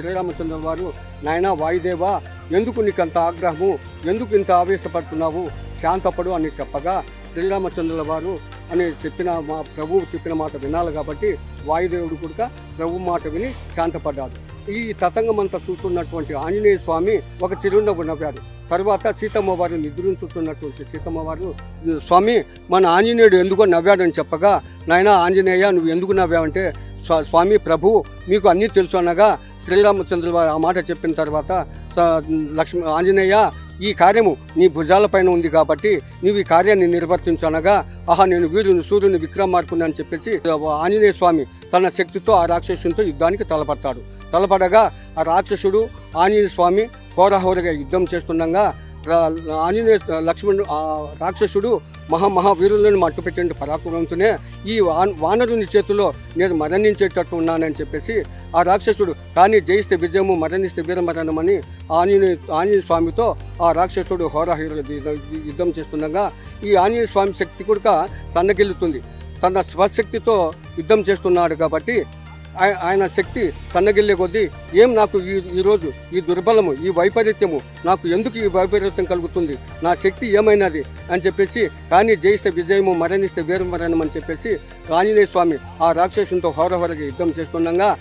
శ్రీరామచంద్ర వారు నాయన వాయుదేవా ఎందుకు నీకు అంత ఆగ్రహము? ఎందుకు ఇంత ఆవేశపడుతున్నావు? శాంతపడు అని చెప్పగా శ్రీరామచంద్రుల వారు అని చెప్పిన మా ప్రభువు చెప్పిన మాట వినాలి కాబట్టి వాయుదేవుడు కూడా ప్రభు మాట విని శాంతపడ్డాడు. ఈ తతంగం అంతా చూస్తున్నటువంటి ఆంజనేయ స్వామి ఒక చిరునవ్వు నవ్వాడు. తర్వాత సీతమ్మ వారిని నిద్రించుతున్నటువంటి సీతమ్మ వారు స్వామి మన ఆంజనేయుడు ఎందుకో నవ్వాడని చెప్పగా నాయన ఆంజనేయ నువ్వు ఎందుకు నవ్వావంటే స్వా- స్వామి ప్రభు మీకు అన్నీ తెలుసు అనగా శ్రీరామచంద్రుల వారు ఆ మాట చెప్పిన తర్వాత లక్ష్మ ఆంజనేయ ఈ కార్యము నీ భుజాలపైన ఉంది కాబట్టి నీవు ఈ కార్యాన్ని నిర్వర్తించనగా ఆహా నేను వీరుని సూర్యుని విక్రమార్కుని అని చెప్పేసి ఆంజనేయ స్వామి తన శక్తితో ఆ రాక్షసునితో యుద్ధానికి తలపడతాడు. తలపడగా ఆ రాక్షసుడు ఆంజనేయ స్వామి హోరాహోరగా యుద్ధం చేస్తుండగా ఆంజనేయ లక్ష్మణుడు రాక్షసుడు మహా మహావీరులను మట్టుపెట్టిన పరాక్రమంతోనే ఈ వాన్ వానరుని చేతిలో నేను మరణించేటట్టు ఉన్నానని చెప్పేసి ఆ రాక్షసుడు కానీ జయిస్తే విజయము మరణిస్తే వీరమరణం అని ఆంజనేయ ఆంజనేయ స్వామితో ఆ రాక్షసుడు హోరాహీరులు యుద్ధం చేస్తుండగా ఈ ఆంజనేయ స్వామి శక్తి కూడా సన్నగిల్లుతుంది తన స్వశక్తితో యుద్ధం చేస్తున్నాడు కాబట్టి ఆయన శక్తి సన్నగిల్లే కొద్దీ ఏం నాకు ఈ ఈరోజు ఈ దుర్బలము ఈ వైపరీత్యము నాకు ఎందుకు ఈ వైపరీత్యం కలుగుతుంది? నా శక్తి ఏమైనది? అని చెప్పేసి కానీ జయిస్తే విజయము మరణిస్తే వేరు మరణం అని చెప్పేసి ఆంజనేయ స్వామి ఆ రాక్షసునితో హోరహోరగా యుద్ధం చేస్తుండగా